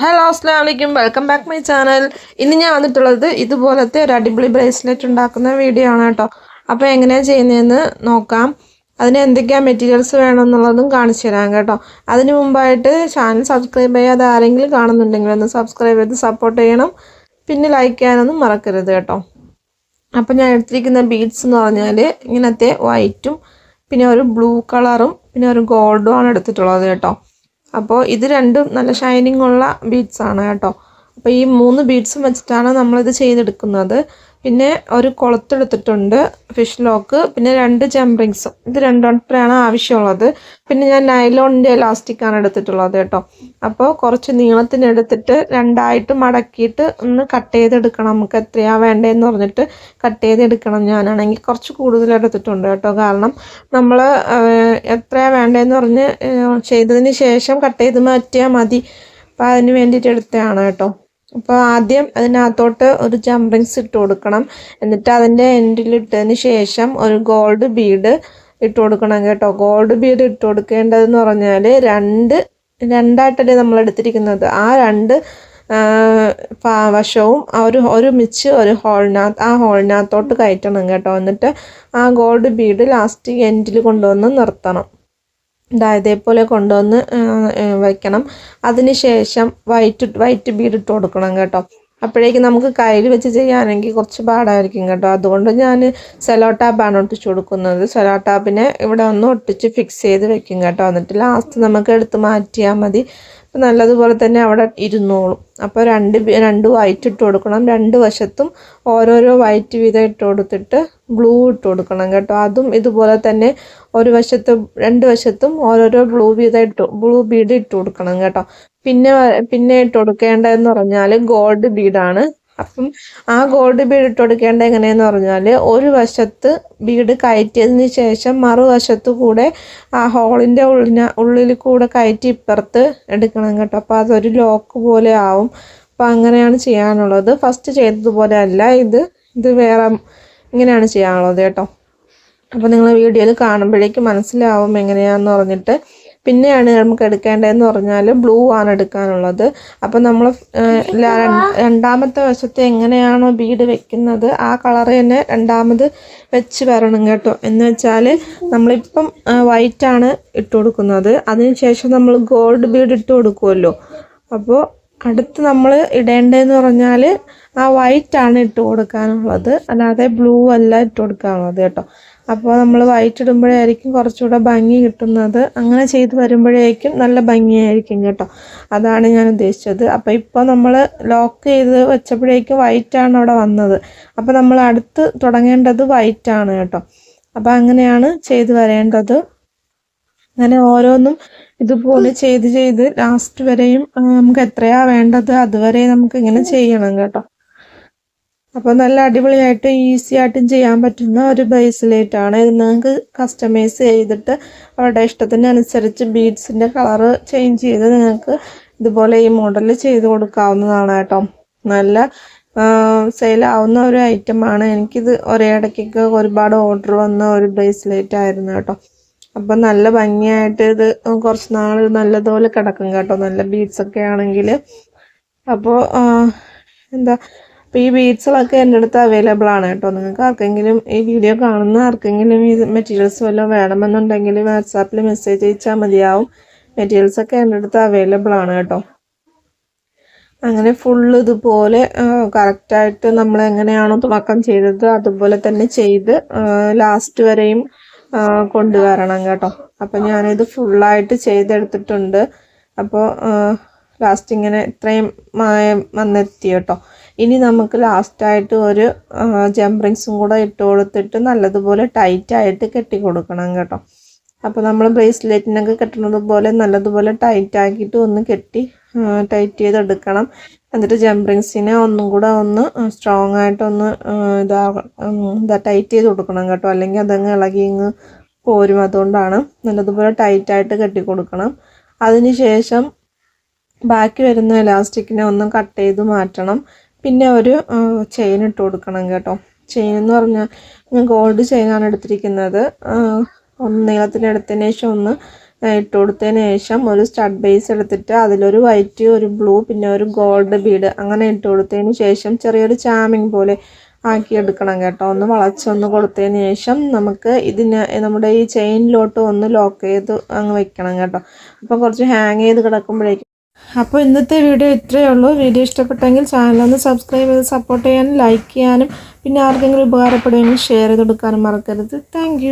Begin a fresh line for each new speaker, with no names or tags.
Hello അസ്സാം വലൈക്കും welcome back my channel ഇന്ന് ഞാൻ വന്നിട്ടുള്ളത് ഇതുപോലത്തെ ഒരു അടിപൊളി ബ്രേസ്ലെറ്റ് ഉണ്ടാക്കുന്ന വീഡിയോ ആണ് കേട്ടോ. അപ്പോൾ എങ്ങനെയാണ് ചെയ്യുന്നതെന്ന് നോക്കാം. അതിന് എന്തൊക്കെയാണ് മെറ്റീരിയൽസ് വേണമെന്നുള്ളതും കാണിച്ചു തരാം കേട്ടോ. അതിന് മുമ്പായിട്ട് ചാനൽ സബ്സ്ക്രൈബ് ചെയ്യാതെ ആരെങ്കിലും കാണുന്നുണ്ടെങ്കിൽ ഒന്ന് സബ്സ്ക്രൈബ് ചെയ്ത് സപ്പോർട്ട് ചെയ്യണം. പിന്നെ ലൈക്ക് ചെയ്യാനൊന്നും മറക്കരുത് കേട്ടോ. അപ്പോൾ ഞാൻ എടുത്തിരിക്കുന്ന ബീഡ്സ് എന്ന് പറഞ്ഞാൽ ഇങ്ങനത്തെ വൈറ്റും പിന്നെ ഒരു ബ്ലൂ കളറും പിന്നെ ഒരു ഗോൾഡും ആണ് എടുത്തിട്ടുള്ളത് കേട്ടോ. അപ്പോൾ ഇത് രണ്ടും നല്ല ഷൈനിങ് ഉള്ള ബീഡ്സ് ആണ് കേട്ടോ. അപ്പോൾ ഈ മൂന്ന് ബീഡ്സും വെച്ചിട്ടാണ് നമ്മളിത് ചെയ്തെടുക്കുന്നത്. പിന്നെ ഒരു കൊളുത്തെടുത്തിട്ടുണ്ട് ഫിഷ് ലോക്ക് പിന്നെ രണ്ട് ജംറിങ്സും ഇത് രണ്ടോട്ടമാണ് ആവശ്യമുള്ളത്. പിന്നെ ഞാൻ നൈലോണിന്റെ ആണ് എടുത്തിട്ടുള്ളത് കേട്ടോ. അപ്പോൾ കുറച്ച് നീളത്തിന് എടുത്തിട്ട് രണ്ടായിട്ട് മടക്കിയിട്ട് ഒന്ന് കട്ട് ചെയ്തെടുക്കണം. നമുക്ക് എത്രയാണ് വേണ്ടതെന്ന് പറഞ്ഞിട്ട് കട്ട് ചെയ്തെടുക്കണം. ഞാനാണെങ്കിൽ കുറച്ച് കൂടുതൽ എടുത്തിട്ടുണ്ട് കേട്ടോ. കാരണം നമ്മൾ എത്രയാണ് വേണ്ടതെന്ന് പറഞ്ഞ് ചെയ്തതിന് ശേഷം കട്ട് ചെയ്ത് മാറ്റിയാൽ മതി. അപ്പോൾ അതിന് വേണ്ടിയിട്ട് എടുത്തതാണ് കേട്ടോ. അപ്പോൾ ആദ്യം അതിനകത്തോട്ട് ഒരു ജംറിങ്സ് ഇട്ട് കൊടുക്കണം. എന്നിട്ട് അതിന്റെ എൻഡിലിട്ടതിന് ശേഷം ഒരു ഗോൾഡ് ബീഡ് ഇട്ട് കൊടുക്കണം കേട്ടോ. ഗോൾഡ് ബീഡ് ഇട്ട് കൊടുക്കേണ്ടതെന്ന് പറഞ്ഞാൽ രണ്ട് രണ്ടായിട്ടല്ലേ നമ്മൾ എടുത്തിരിക്കുന്നത്. ആ രണ്ട് വശവും ആ ഒരു ഒരുമിച്ച് ഒരു ഹോളിനകത്ത് ആ ഹോളിനകത്തോട്ട് കയറ്റണം കേട്ടോ. എന്നിട്ട് ആ ഗോൾഡ് ബീഡ് ലാസ്റ്റ് എൻഡിൽ കൊണ്ടുവന്ന് നിർത്തണം. ഇതേപോലെ കൊണ്ടുവന്ന് വയ്ക്കണം അതിന് ശേഷം വൈറ്റ് വൈറ്റ് ബീഡ് ഇട്ട് കൊടുക്കണം കേട്ടോ. അപ്പോഴേക്കും നമുക്ക് കയ്യിൽ വെച്ച് ചെയ്യാനെങ്കിൽ കുറച്ച് പാടായിരിക്കും കേട്ടോ. അതുകൊണ്ട് ഞാൻ സെലോ ടാപ്പാണ് ഒട്ടിച്ച് കൊടുക്കുന്നത്. സെലോ ടാപ്പിനെ ഇവിടെ ഒന്ന് ഒട്ടിച്ച് ഫിക്സ് ചെയ്ത് വെക്കും കേട്ടോ. എന്നിട്ട് ലാസ്റ്റ് നമുക്ക് എടുത്ത് മാറ്റിയാൽ മതി. അപ്പം നല്ലതുപോലെ തന്നെ അവിടെ ഇരുന്നോളും. അപ്പോൾ രണ്ട് രണ്ട് വൈറ്റ് ഇട്ട് കൊടുക്കണം. രണ്ട് വശത്തും ഓരോരോ വൈറ്റ് വീതം ഇട്ട് കൊടുത്തിട്ട് ബ്ലൂ ഇട്ട് കൊടുക്കണം കേട്ടോ. അതും ഇതുപോലെ തന്നെ ഒരു വശത്ത് രണ്ട് വശത്തും ഓരോരോ ബ്ലൂ വീതം ഇട്ട് ബ്ലൂ ബീഡ് ഇട്ട് കൊടുക്കണം കേട്ടോ. പിന്നെ പിന്നെ ഇട്ട് കൊടുക്കേണ്ടതെന്ന് പറഞ്ഞാൽ ഗോൾഡ് ബീഡാണ് അപ്പം ആ ഗോൾഡ് ബീഡ് ഇട്ട് കൊടുക്കേണ്ടത് എങ്ങനെയെന്ന് പറഞ്ഞാൽ ഒരു വശത്ത് ബീഡ് കയറ്റിയതിന് ശേഷം മറുവശത്ത് കൂടെ ആ ഹോളിന്റെ ഉള്ളിന ഉള്ളിൽ കൂടെ കയറ്റി ഇപ്പുറത്ത് എടുക്കണം കേട്ടോ. അപ്പോൾ അതൊരു ലോക്ക് പോലെ ആവും. അപ്പോൾ അങ്ങനെയാണ് ചെയ്യാനുള്ളത്. ഫസ്റ്റ് ചെയ്തതുപോലെ അല്ല ഇത് ഇത് വേറെ ഇങ്ങനെയാണ് ചെയ്യാനുള്ളത് കേട്ടോ. അപ്പോൾ നിങ്ങൾ വീഡിയോയിൽ കാണുമ്പോഴേക്കും മനസ്സിലാവും എങ്ങനെയാണെന്ന് പറഞ്ഞിട്ട്. പിന്നെയാണ് നമുക്ക് എടുക്കേണ്ടതെന്ന് പറഞ്ഞാൽ ബ്ലൂ ആണ് എടുക്കാനുള്ളത്. അപ്പോൾ നമ്മൾ രണ്ടാമത്തെ വശത്ത് എങ്ങനെയാണോ ബീഡ് വെക്കുന്നത് ആ കളർ തന്നെ രണ്ടാമത് വെച്ച് വരണം കേട്ടോ. എന്ന് വെച്ചാൽ നമ്മളിപ്പം വൈറ്റാണ് ഇട്ട് കൊടുക്കുന്നത്. അതിനുശേഷം നമ്മൾ ഗോൾഡ് ബീഡ് ഇട്ട് കൊടുക്കുമല്ലോ അപ്പോൾ അടുത്ത് നമ്മൾ ഇടേണ്ടതെന്ന് പറഞ്ഞാൽ ആ വൈറ്റ് ആണ് ഇട്ട് കൊടുക്കാനുള്ളത്. അല്ലാതെ ബ്ലൂ അല്ല ഇട്ട് കൊടുക്കാനുള്ളത് കേട്ടോ. അപ്പോൾ നമ്മൾ വൈറ്റ് ഇടുമ്പോഴായിരിക്കും കുറച്ചുകൂടെ ഭംഗി കിട്ടുന്നത്. അങ്ങനെ ചെയ്ത് വരുമ്പോഴേക്കും നല്ല ഭംഗിയായിരിക്കും കേട്ടോ. അതാണ് ഞാൻ ഉദ്ദേശിച്ചത്. അപ്പോൾ ഇപ്പോൾ നമ്മൾ ലോക്ക് ചെയ്ത് വെച്ചപ്പോഴേക്കും വൈറ്റ് ആണ് അവിടെ വന്നത്. അപ്പോൾ നമ്മൾ അടുത്ത് തുടങ്ങേണ്ടത് വൈറ്റ് ആണ് കേട്ടോ. അപ്പോൾ അങ്ങനെയാണ് ചെയ്ത് വരേണ്ടത്. അങ്ങനെ ഓരോന്നും ഇതുപോലെ ചെയ്ത് ചെയ്ത് ലാസ്റ്റ് വരെയും നമുക്ക് എത്രയാ വേണ്ടത് അതുവരെ നമുക്ക് ഇങ്ങനെ ചെയ്യണം കേട്ടോ. അപ്പോൾ നല്ല അടിപൊളിയായിട്ട് ഈസി ആയിട്ടും ചെയ്യാൻ പറ്റുന്ന ഒരു ബ്രേസ്ലെറ്റ് ആണ്. ഇത് നിങ്ങൾക്ക് കസ്റ്റമൈസ് ചെയ്തിട്ട് അവരുടെ ഇഷ്ടത്തിനനുസരിച്ച് ബീഡ്സിന്റെ കളറ് ചേഞ്ച് ചെയ്ത് നിങ്ങൾക്ക് ഇതുപോലെ ഈ മോഡൽ ചെയ്ത് കൊടുക്കാവുന്നതാണ് കേട്ടോ. നല്ല സെയിലാവുന്ന ഒരു ഐറ്റം ആണ്. എനിക്കിത് ഒരേ ഇടയ്ക്കൊക്കെ ഒരുപാട് ഓർഡർ വന്ന ഒരു ബ്രേസ്ലെറ്റ് ആയിരുന്നു കേട്ടോ. അപ്പം നല്ല ഭംഗിയായിട്ട് ഇത് കുറച്ച് നാൾ നല്ലതുപോലെ കിടക്കും കേട്ടോ. നല്ല ബീഡ്സ് ഒക്കെ ആണെങ്കിൽ അപ്പോൾ എന്താ അപ്പോൾ ഈ ബീഡ്സുകളൊക്കെ എന്റെ അടുത്ത് അവൈലബിൾ ആണ് കേട്ടോ. നിങ്ങൾക്ക് ആർക്കെങ്കിലും ഈ വീഡിയോ കാണുന്ന ആർക്കെങ്കിലും ഈ മെറ്റീരിയൽസ് വല്ലതും വേണമെന്നുണ്ടെങ്കിൽ വാട്സാപ്പിൽ മെസ്സേജ് അയച്ചാൽ മതിയാവും. മെറ്റീരിയൽസ് ഒക്കെ എന്റെ അടുത്ത് അവൈലബിൾ ആണ് കേട്ടോ. അങ്ങനെ ഫുള്ള് ഇതുപോലെ കറക്റ്റായിട്ട് നമ്മൾ എങ്ങനെയാണോ തുടക്കം ചെയ്തത് അതുപോലെ തന്നെ ചെയ്ത് ലാസ്റ്റ് വരെയും കൊണ്ടുവരണം കേട്ടോ. അപ്പം ഞാനിത് ഫുള്ളായിട്ട് ചെയ്തെടുത്തിട്ടുണ്ട്. അപ്പോൾ ലാസ്റ്റ് ഇങ്ങനെ ഇത്രയും മായം വന്നെത്തി കേട്ടോ. ഇനി നമുക്ക് ലാസ്റ്റായിട്ട് ഒരു ജംറിങ്സും കൂടെ ഇട്ട് കൊടുത്തിട്ട് നല്ലതുപോലെ ടൈറ്റായിട്ട് കെട്ടി കൊടുക്കണം കേട്ടോ. അപ്പോൾ നമ്മൾ ബ്രേസ്ലെറ്റിനൊക്കെ കെട്ടുന്നത് പോലെ നല്ലതുപോലെ ടൈറ്റാക്കിയിട്ട് ഒന്ന് കെട്ടി ടൈറ്റ് ചെയ്തെടുക്കണം. എന്നിട്ട് ജംബ്രിങ്സിനെ ഒന്നും കൂടെ ഒന്ന് സ്ട്രോങ് ആയിട്ടൊന്ന് ഇതാ ഇതാ ടൈറ്റ് ചെയ്ത് കൊടുക്കണം കേട്ടോ. അല്ലെങ്കിൽ അതങ്ങ് ഇളകി ഇങ്ങ് പോരും അതുകൊണ്ടാണ്. നല്ലതുപോലെ ടൈറ്റായിട്ട് കെട്ടി കൊടുക്കണം. അതിന് ശേഷം ബാക്കി വരുന്ന ഇലാസ്റ്റിക്കിനെ ഒന്ന് കട്ട് ചെയ്ത് മാറ്റണം. പിന്നെ ഒരു ചെയിൻ ഇട്ട് കൊടുക്കണം കേട്ടോ. ചെയിൻ എന്ന് പറഞ്ഞാൽ ഞാൻ ഗോൾഡ് ചെയിനാണ് എടുത്തിരിക്കുന്നത്. ഒന്ന് നീളത്തിലെടുത്തതിന് ശേഷം ഒന്ന് ഇട്ട് കൊടുത്തതിന് ശേഷം ഒരു സ്റ്റഡ് ബേസ് എടുത്തിട്ട് അതിലൊരു വൈറ്റ് ഒരു ബ്ലൂ പിന്നെ ഒരു ഗോൾഡ് ബീഡ് അങ്ങനെ ഇട്ട് കൊടുത്തതിന് ശേഷം ചെറിയൊരു ചാമിങ് പോലെ ആക്കി എടുക്കണം കേട്ടോ. ഒന്ന് വളച്ചൊന്ന് കൊടുത്തതിന് ശേഷം നമുക്ക് ഇതിന് നമ്മുടെ ഈ ചെയിനിലോട്ട് ഒന്ന് ലോക്ക് ചെയ്ത് അങ്ങ് വെക്കണം കേട്ടോ. അപ്പോൾ കുറച്ച് ഹാങ് ചെയ്ത് കിടക്കുമ്പോഴേക്കും. അപ്പോൾ ഇന്നത്തെ വീഡിയോ ഇത്രയേ ഉള്ളൂ. വീഡിയോ ഇഷ്ടപ്പെട്ടെങ്കിൽ ചാനലൊന്ന് സബ്സ്ക്രൈബ് ചെയ്ത് സപ്പോർട്ട് ചെയ്യാനും ലൈക്ക് ചെയ്യാനും പിന്നെ ആർക്കെങ്കിലും ഉപകാരപ്പെടുമെങ്കിൽ ഷെയർ ചെയ്ത് കൊടുക്കാനും മറക്കരുത്. താങ്ക്